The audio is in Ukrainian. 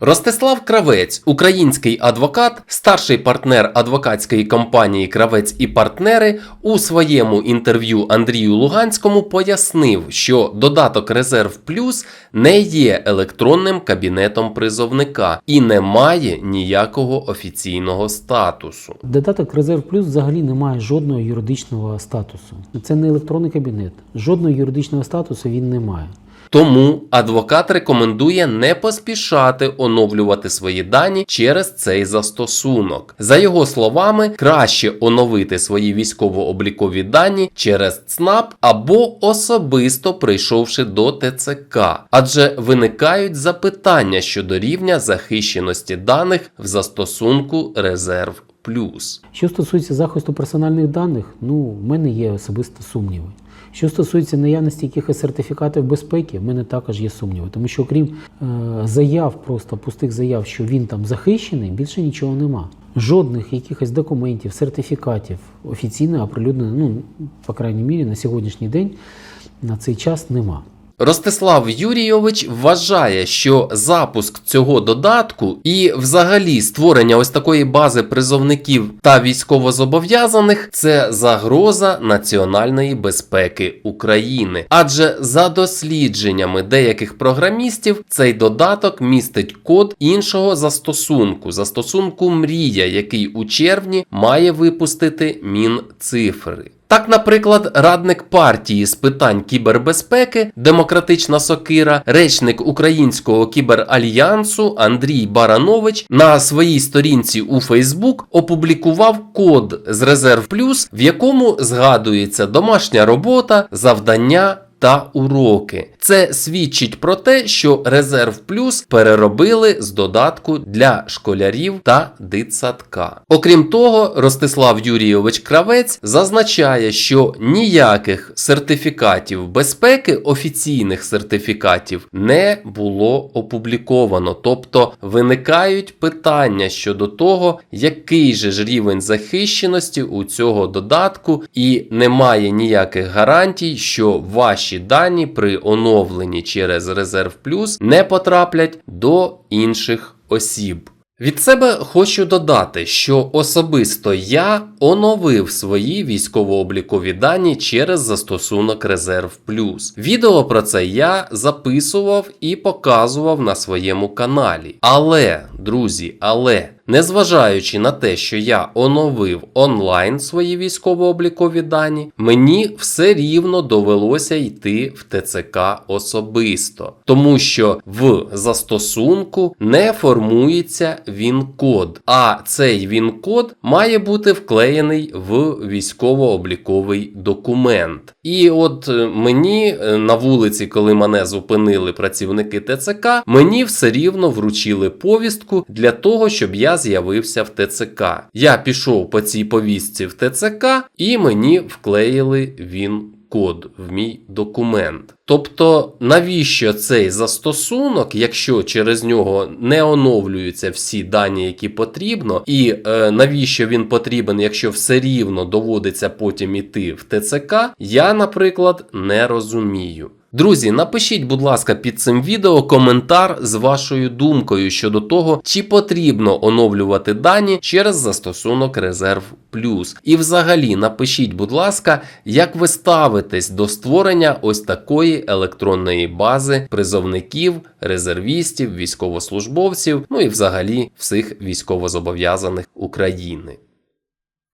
Ростислав Кравець, український адвокат, старший партнер адвокатської компанії Кравець і партнери, у своєму інтерв'ю Андрію Луганському пояснив, що додаток Резерв Плюс не є електронним кабінетом призовника і не має ніякого офіційного статусу. Додаток Резерв Плюс взагалі не має жодного юридичного статусу. Це не електронний кабінет. Жодного юридичного статусу він не має. Тому адвокат рекомендує не поспішати оновлювати свої дані через цей застосунок. За його словами, краще оновити свої військово-облікові дані через ЦНАП або особисто прийшовши до ТЦК, адже виникають запитання щодо рівня захищеності даних в застосунку Резерв Плюс. Що стосується захисту персональних даних, ну в мене є особисто сумніви. Що стосується наявності якихось сертифікатів безпеки, в мене також є сумніви, тому що окрім е, заяв, просто пустих заяв, що він там захищений, більше нічого нема. Жодних якихось документів, сертифікатів офіційно оприлюднено, ну по крайній мірі, на сьогоднішній день на цей час нема. Ростислав Юрійович вважає, що запуск цього додатку і взагалі створення ось такої бази призовників та військовозобов'язаних це загроза національної безпеки України. Адже за дослідженнями деяких програмістів цей додаток містить код іншого застосунку, застосунку Мрія, який у червні має випустити Мінцифри. Так, наприклад, радник партії з питань кібербезпеки, демократична сокира, речник українського кіберальянсу Андрій Баранович на своїй сторінці у Фейсбук опублікував код з Резерв Плюс, в якому згадується домашня робота, завдання. Та уроки. Це свідчить про те, що Резерв Плюс переробили з додатку для школярів та дитсадка. Окрім того, Ростислав Юрійович Кравець зазначає, що ніяких сертифікатів безпеки, офіційних сертифікатів, не було опубліковано. Тобто виникають питання щодо того, який же ж рівень захищеності у цього додатку, і немає ніяких гарантій, що ваші дані при оновленні через Резерв Плюс не потраплять до інших осіб. Від себе хочу додати, що особисто я оновив свої військово-облікові дані через застосунок Резерв Плюс. Відео про це я записував і показував на своєму каналі. Але, друзі, але. Незважаючи на те, що я оновив онлайн свої військово-облікові дані, мені все рівно довелося йти в ТЦК особисто, тому що в застосунку не формується він-код, а цей він-код має бути вклеєний в військово-обліковий документ. І от е, мені е, на вулиці, коли мене зупинили працівники ТЦК, мені все рівно вручили повістку для того, щоб я з'явився в ТЦК. Я пішов по цій повістці в ТЦК, і мені вклеїли він. Код в мій документ. Тобто, навіщо цей застосунок, якщо через нього не оновлюються всі дані, які потрібно, і е, навіщо він потрібен, якщо все рівно доводиться потім іти в ТЦК, я, наприклад, не розумію. Друзі, напишіть, будь ласка, під цим відео коментар з вашою думкою щодо того, чи потрібно оновлювати дані через застосунок Резерв Плюс. І взагалі напишіть, будь ласка, як ви ставитесь до створення ось такої електронної бази призовників, резервістів, військовослужбовців, ну і взагалі всіх військовозобов'язаних України.